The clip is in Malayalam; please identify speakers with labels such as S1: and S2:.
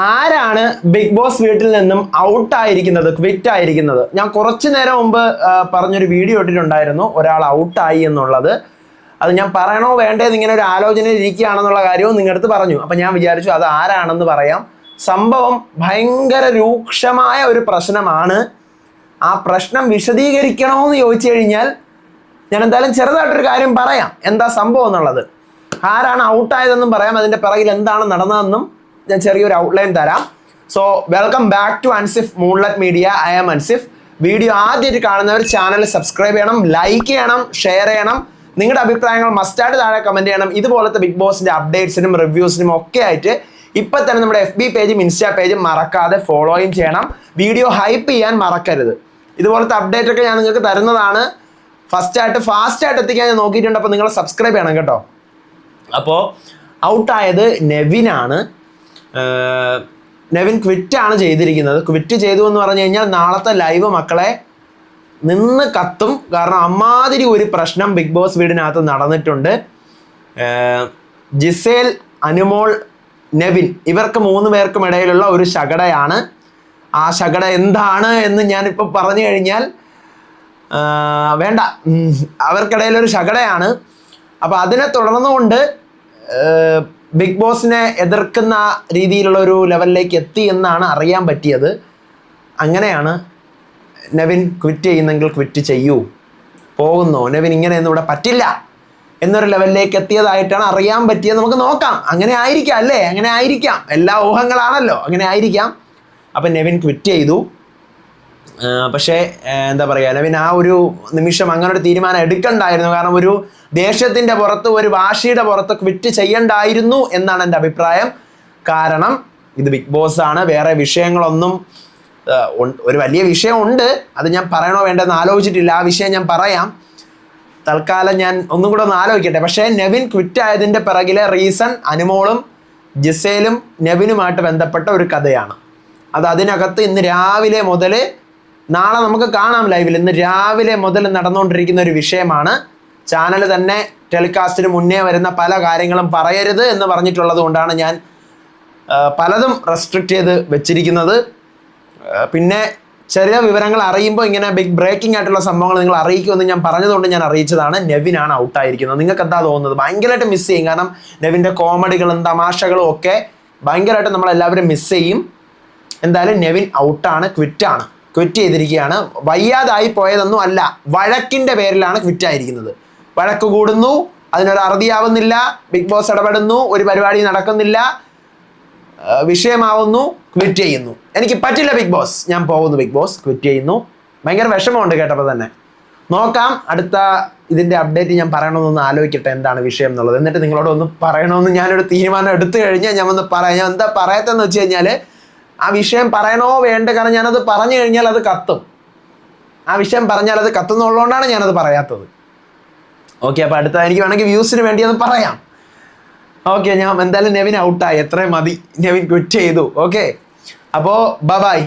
S1: ആരാണ് ബിഗ് ബോസ് വീട്ടിൽ നിന്നും ഔട്ട് ആയിരിക്കുന്നത് ക്വിറ്റ് ആയിരിക്കുന്നത് ഞാൻ കുറച്ചു നേരം മുമ്പ് പറഞ്ഞൊരു വീഡിയോ ഇട്ടിട്ടുണ്ടായിരുന്നു ഒരാൾ ഔട്ടായി എന്നുള്ളത്. അത് ഞാൻ പറയണോ വേണ്ടേന്ന് ഇങ്ങനെ ഒരു ആലോചനയിൽ ഇരിക്കുകയാണെന്നുള്ള കാര്യവും നിങ്ങളടുത്ത് പറഞ്ഞു. അപ്പം ഞാൻ വിചാരിച്ചു അത് ആരാണെന്ന് പറയാം. സംഭവം ഭയങ്കര രൂക്ഷമായ ഒരു പ്രശ്നമാണ്. ആ പ്രശ്നം വിശദീകരിക്കണമെന്ന് ചോദിച്ചു കഴിഞ്ഞാൽ ഞാൻ എന്തായാലും ചെറുതായിട്ടൊരു കാര്യം പറയാം. എന്താ സംഭവം എന്നുള്ളത്? ആരാണ് ഔട്ടായതെന്നും പറയാം. അതിന്റെ പിറകിൽ എന്താണ് നടന്നതെന്നും ഞാൻ ചെറിയൊരു ഔട്ട്ലൈൻ തരാം. So welcome back to Ansif Moonlet media I am Ansif video ആദ്യമായിട്ട് കാണുന്നവർ ചാനൽ സബ്സ്ക്രൈബ് ചെയ്യണം ലൈക്ക് ചെയ്യണം ഷെയർ ചെയ്യണം. നിങ്ങളുടെ അഭിപ്രായങ്ങൾ മസ്റ്റായിട്ട് താഴെ കമന്റ് ചെയ്യണം. ഇതുപോലത്തെ ബിഗ് ബോസിന്റെ അപ്ഡേറ്റ്സിനും റിവ്യൂസിനും ഒക്കെ ആയിട്ട് ഇപ്പൊ തന്നെ നമ്മുടെ എഫ് ബി പേജും ഇൻസ്റ്റാ പേജും മറക്കാതെ ഫോളോയും ചെയ്യണം. വീഡിയോ ഹൈപ്പ് ചെയ്യാൻ മറക്കരുത്. ഇതുപോലത്തെ അപ്ഡേറ്റ് ഒക്കെ ഞാൻ നിങ്ങൾക്ക് തരുന്നതാണ്. ഫസ്റ്റ് ആയിട്ട് ഫാസ്റ്റ് ആയിട്ട് എത്തിക്കാൻ ഞാൻ നോക്കിയിട്ടുണ്ട്. അപ്പോൾ നിങ്ങൾ സബ്സ്ക്രൈബ് ചെയ്യണം കേട്ടോ. അപ്പോൾ ഔട്ടായത് നെവിനാണ്. നെവിൻ ക്വിറ്റ് ആണ് ചെയ്തിരിക്കുന്നത്. ക്വിറ്റ് ചെയ്തു എന്ന് പറഞ്ഞു കഴിഞ്ഞാൽ നാളത്തെ ലൈവ് മക്കളെ നിന്ന് കത്തും. കാരണം അമ്മാതിരി ഒരു പ്രശ്നം ബിഗ് ബോസ് വീടിനകത്ത് നടന്നിട്ടുണ്ട്. ജിസേൽ അനുമോൾ നെവിൻ ഇവർക്ക് മൂന്ന് പേർക്കും ഇടയിലുള്ള ഒരു ശകടയാണ്. ആ ശകട എന്താണ് എന്ന് ഞാനിപ്പോൾ പറഞ്ഞു കഴിഞ്ഞാൽ വേണ്ട. അവർക്കിടയിലൊരു ശകടയാണ്. അപ്പോൾ അതിനെ തുടർന്നുകൊണ്ട് ബിഗ് ബോസിനെ എതിർക്കുന്ന രീതിയിലുള്ള ഒരു ലെവലിലേക്ക് എത്തി എന്നാണ് അറിയാൻ പറ്റിയത്. അങ്ങനെയാണ് നവിൻ ക്വിറ്റ് ചെയ്യുന്നെങ്കിൽ ക്വിറ്റ് ചെയ്യൂ. പോകുന്നു? നവിൻ ഇങ്ങനെയൊന്നും ഇവിടെ പറ്റില്ല. എന്നൊരു ലെവലിലേക്ക് എത്തിയതായിട്ടാണ് അറിയാൻ പറ്റിയത്. നമുക്ക് നോക്കാം. അങ്ങനെ ആയിരിക്കാം അല്ലേ? അങ്ങനെ ആയിരിക്കാം. എല്ലാ ഊഹങ്ങളാണല്ലോ. അങ്ങനെ ആയിരിക്കാം. അപ്പം നെവിൻ ക്വിറ്റ് ചെയ്തു. പക്ഷേ എന്താ പറയുക അല്ലെങ്കിൽ ആ ഒരു നിമിഷം അങ്ങനെ ഒരു തീരുമാനം എടുക്കണ്ടായിരുന്നു. കാരണം ഒരു ദേഷ്യത്തിന്റെ പുറത്ത് ഒരു വാശിയുടെ പുറത്ത് ക്വിറ്റ് ചെയ്യണ്ടായിരുന്നു എന്നാണ് എന്റെ അഭിപ്രായം. കാരണം ഇത് ബിഗ് ബോസ് ആണ് വേറെ വിഷയങ്ങളൊന്നും ഒരു വലിയ വിഷയമുണ്ട്. അത് ഞാൻ പറയണോ വേണ്ടെന്ന് ആലോചിച്ചിട്ടില്ല. ആ വിഷയം ഞാൻ പറയാം. തൽക്കാലം ഞാൻ ഒന്നും കൂടെ ഒന്ന് ആലോചിക്കട്ടെ. പക്ഷേ നെവിൻ ക്വിറ്റ് ആയതിന്റെ പിറകിലെ റീസൺ അനുമോളും ജിസേലും നെവിനുമായിട്ട് ബന്ധപ്പെട്ട ഒരു കഥയാണ്. അത് അതിനകത്ത് ഇന്ന് രാവിലെ മുതൽ നാളെ നമുക്ക് കാണാം ലൈവിൽ ഇന്ന് രാവിലെ മുതൽ നടന്നുകൊണ്ടിരിക്കുന്ന ഒരു വിഷയമാണ്. ചാനൽ തന്നെ ടെലികാസ്റ്റിന് മുന്നേ വരുന്ന പല കാര്യങ്ങളും പറയരുത് എന്ന് പറഞ്ഞിട്ടുള്ളത് കൊണ്ടാണ് ഞാൻ പലതും റെസ്ട്രിക്റ്റ് ചെയ്ത് വെച്ചിരിക്കുന്നത്. പിന്നെ ചെറിയ വിവരങ്ങൾ അറിയുമ്പോൾ ഇങ്ങനെ ബിഗ് ബ്രേക്കിംഗ് ആയിട്ടുള്ള സംഭവങ്ങൾ നിങ്ങൾ അറിയിക്കുമെന്ന് ഞാൻ പറഞ്ഞതുകൊണ്ട് ഞാൻ അറിയിച്ചതാണ്. നെവിനാണ് ഔട്ടായിരിക്കുന്നത് നിങ്ങൾക്ക് എന്താ തോന്നുന്നത്? ഭയങ്കരമായിട്ട് മിസ് ചെയ്യും. കാരണം നെവിന്റെ കോമഡികളും തമാശകളും ഒക്കെ ഭയങ്കരമായിട്ട് നമ്മളെല്ലാവരും മിസ് ചെയ്യും. എന്തായാലും നെവിൻ ഔട്ടാണ് ക്വിറ്റാണ് ക്വിറ്റ് ചെയ്തിരിക്കുകയാണ്. വയ്യാതായി പോയതൊന്നും അല്ല വഴക്കിന്റെ പേരിലാണ് ക്വിറ്റ് ആയിരിക്കുന്നത്. വഴക്ക് കൂടുന്നു അതിനൊരു അറുതിയാവുന്നില്ല ബിഗ് ബോസ് ഇടപെടുന്നു ഒരു പരിപാടി നടക്കുന്നില്ല വിഷയമാവുന്നു ക്വിറ്റ് ചെയ്യുന്നു. എനിക്ക് പറ്റില്ല ബിഗ് ബോസ്. ഞാൻ പോകുന്നു ബിഗ് ബോസ് ക്വിറ്റ് ചെയ്യുന്നു. ഭയങ്കര വിഷമമുണ്ട് കേട്ടപ്പോൾ തന്നെ. നോക്കാം അടുത്ത ഇതിന്റെ അപ്ഡേറ്റ് ഞാൻ പറയണമെന്നൊന്ന് ആലോചിക്കട്ടെ എന്താണ് വിഷയം എന്നുള്ളത്. എന്നിട്ട് നിങ്ങളോട് ഒന്ന് പറയണമെന്ന് ഞാനൊരു തീരുമാനം എടുത്തു കഴിഞ്ഞാൽ ഞാൻ ഒന്ന് പറയാം. ഞാൻ എന്താ പറയത്തെന്ന് വെച്ച് കഴിഞ്ഞാൽ ആ വിഷയം പറയണോ വേണ്ട? കാരണം ഞാനത് പറഞ്ഞു കഴിഞ്ഞാൽ അത് കത്തും. ആ വിഷയം പറഞ്ഞാൽ അത് കത്തുന്നുള്ളതുകൊണ്ടാണ് ഞാനത് പറയാത്തത്. ഓക്കെ അപ്പോൾ അടുത്ത എനിക്ക് വേണമെങ്കിൽ വ്യൂസിന് വേണ്ടി അത് പറയാം. ഓക്കെ ഞാൻ എന്തായാലും നെവിൻ ഔട്ടായി എത്രയും മതി. നെവിൻ ക്വിറ്റ് ചെയ്തു. ഓക്കെ അപ്പോൾ ബബായ്